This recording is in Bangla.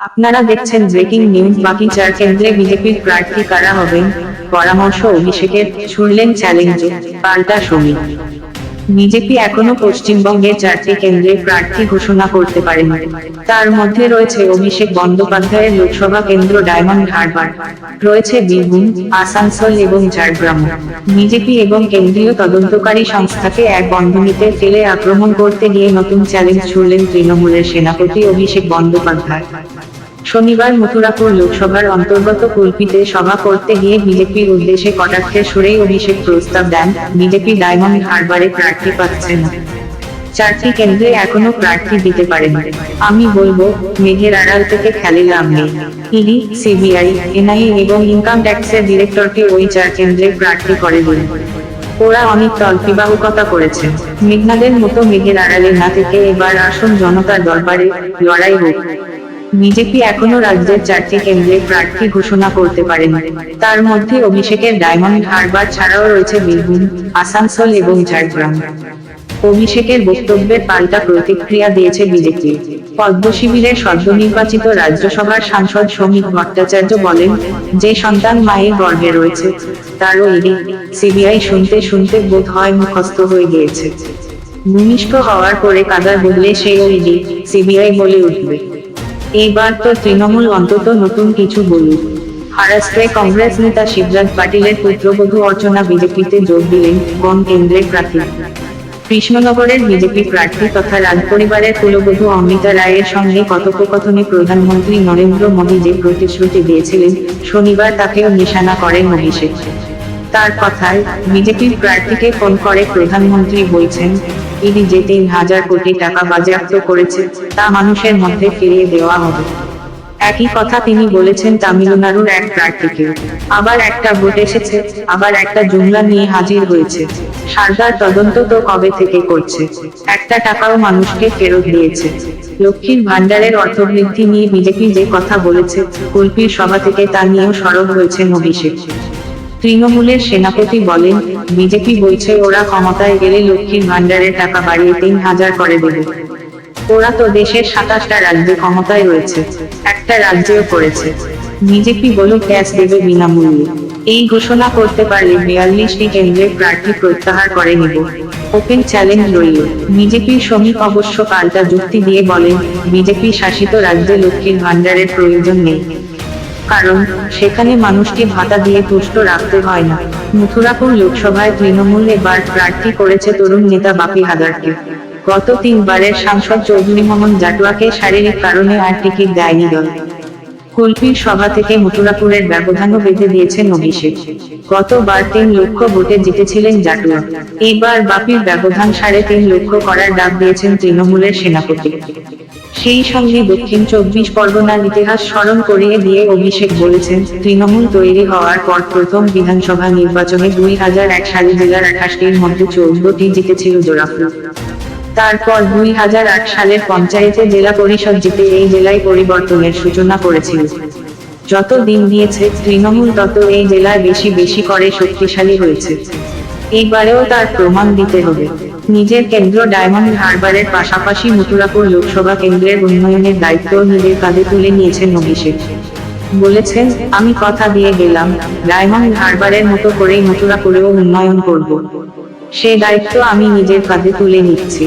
আপনারা দেখছেন ব্রেকিং নিউজ, বাকি চার কেন্দ্রে বিজেপির প্রার্থী কারা হবেন? পরামর্শ অভিষেকের ছুড়লেন চ্যালেঞ্জে, পাল্টা শ্রমিক বিজেপি এখনও পশ্চিমবঙ্গের চারটি কেন্দ্রে প্রার্থী ঘোষণা করতে পারেনি। তার মধ্যে রয়েছে অভিষেক বন্দ্যোপাধ্যায়ের লোকসভা কেন্দ্র ডায়মন্ড হারবার, রয়েছে বীরভূম, আসানসোল এবং ঝাড়গ্রাম। বিজেপি এবং কেন্দ্রীয় তদন্তকারী সংস্থাকে এক বন্ধনীতে ফেলে আক্রমণ করতে গিয়ে নতুন চ্যালেঞ্জ ছুড়লেন তৃণমূলের সেনাপতি অভিষেক বন্দ্যোপাধ্যায়। শনিবার মথুরাপুর লোকসভার অন্তর্গত কুলপিতে সভা করতে গিয়ে বিজেপির উদ্দেশ্যে কটাক্ষের সুরেই অভিষেক প্রস্তাব দেন বিজেপি ডায়মন্ড হারবারে প্রার্থী পাচ্ছে না চারটি কেন্দ্রে এখনও প্রার্থী দিতে পারেনি। আমি বলব, মেঘের আড়াল থেকে খেলে লাভ নেই। ইডি সিবিআই এনআইএ এবং ইনকাম ট্যাক্সের ডিরেক্টরকে ওই চার কেন্দ্রে প্রার্থী করে দিন ওরা অনেক তল্পিবাহুকতা করেছে। মেঘনাদের মতো মেঘের আড়ালে না থেকে এবার আসুন জনতার দরবারে লড়াই হোক। বিজেপি এখনও রাজ্যের চারটি কেন্দ্রে প্রার্থী ঘোষণা করতে পারেনি? তার মধ্যে অভিষেকের ডায়মন্ড হারবার ছাড়াও রয়েছে বীরভূম, আসানসোল এবং ঝাড়গ্রাম। অভিষেকের বক্তব্যের পাল্টা প্রতিক্রিয়া দিয়েছে বিজেপি। পদ্ম শিবিরের সদ্য নির্বাচিত রাজ্যসভার সাংসদ শ্রমিক ভট্টাচার্য বলেন, যে সন্তান মায়ের গর্ভে রয়েছে, তারও ইডি সিবিআই শুনতে শুনতে বোধ হয় মুখস্থ হয়ে গিয়েছে। ভূমিষ্ঠ হওয়ার পরে কাদার বদলে সেও ইডি সিবিআই বলে উঠবে। এইবার তো তৃণমূল অন্তত নতুন কিছু বলুক মহারাষ্ট্রে কংগ্রেস নেতা শিবরাজ পাটিলের পুত্রবধূ অর্চনা বিজেপিতে যোগ দিলেন কোন কেন্দ্রের প্রার্থী। কৃষ্ণনগরের বিজেপি প্রার্থী তথা রাজ পরিবারের কুলবধূ অমৃতা রায়ের সঙ্গে কথোপকথনে প্রধানমন্ত্রী নরেন্দ্র মোদী যে প্রতিশ্রুতি দিয়েছিলেন, শনিবার তাকেও নিশানা করেন অভিষেক তার কথায় বিজেপির প্রার্থীকে ফোন করে প্রধানমন্ত্রী বলছেন ইডি যে তিন হাজার কোটি টাকা বাজেয়াপ্ত করেছে, তা মানুষের মধ্যে ফিরিয়ে দেওয়া হবে। একই কথা তিনি বলেছেন তামিলনাড়ুর এক প্রার্থীকে। আবার একটা ভোট এসেছে, আবার একটা জুমলা নিয়ে হাজির হয়েছে। সারদার তদন্ত তো কবে থেকে করছে? একটা টাকাও মানুষকে ফেরত দিয়েছে। লক্ষ্মীর ভান্ডারের অর্থবৃদ্ধি নিয়ে বিজেপি যে কথা বলেছে কুলপির সভা থেকে তা নিয়েও সরব হয়েছেন অভিষেক। তৃণমূলের সেনাপতি বলেন, বিজেপি বলছে ওরা ক্ষমতায় গেলে লক্ষ্মীর ভান্ডারের টাকা বাড়িয়ে তিন হাজার করে দেবে। ওরা তো দেশের সাতাশটা রাজ্যে ক্ষমতায় রয়েছে, একটা রাজ্যেও করেছে। বিজেপি বলুক গ্যাস দেবে বিনামূল্যে। এই ঘোষণা করতে পারলে বিয়াল্লিশটি কেন্দ্রের প্রার্থী প্রত্যাহার করে নিব। ওপেন চ্যালেঞ্জ রইল বিজেপির শ্রমিক অবশ্য পাল্টা যুক্তি দিয়ে বলেন, বিজেপি শাসিত রাজ্যে লক্ষ্মীর ভান্ডারের প্রয়োজন নেই। কারণ সেখানে মানুষকে ভাতা দিয়ে তুষ্ট রাখতে হয় না। মথুরাপুর লোকসভায় তৃণমূল এবার প্রার্থী করেছে তরুণ নেতা বাপি হাজারকে। গত তিনবারের সাংসদ চৌধুরী মোহন জাটুয়াকে শারীরিক কারণে আর টিকিট দেয়নি দল। কুলপির সভা থেকে মথুরাপুরের ব্যবধানও বেঁধে দিয়েছেন অভিষেক গতবার তিন লক্ষ ভোটে জিতেছিলেন জাটুয়া। এইবার বাপির ব্যবধান সাড়ে তিন লক্ষ করার ডাক দিয়েছেন তৃণমূলের সেনাপতি। সেই সঙ্গে দক্ষিণ চব্বিশ পরগনার ইতিহাস স্মরণ করিয়ে দিয়ে অভিষেক বলেছেন, তৃণমূল তৈরি হওয়ার পর প্রথম বিধানসভা নির্বাচনে দুই হাজার এক সালে জেলার আঠাশটির মধ্যে চৌদ্দটি জিতেছিল জোড়াফুল তারপর দুই হাজার আট সালের পঞ্চায়েতে জেলা পরিষদ জিতে এই জেলায় পরিবর্তনের সূচনা করেছিল। যত দিন দিয়েছে তৃণমূল তত এই জেলায় বেশি বেশি করে শক্তিশালী হয়েছে। এইবারেও তার প্রমাণ দিতে হবে। নিজের কেন্দ্র ডায়মন্ড হারবারের পাশাপাশি মথুরাপুর লোকসভা কেন্দ্রের উন্নয়নের দায়িত্ব নিজের কাঁধে তুলে নিয়েছেন অভিষেক। বলেছেন, আমি কথা দিয়ে গেলাম, ডায়মন্ড হারবারের মতো করেই মথুরাপুরেও উন্নয়ন করব। সে দায়িত্ব আমি নিজের কাঁধে তুলে নিচ্ছি।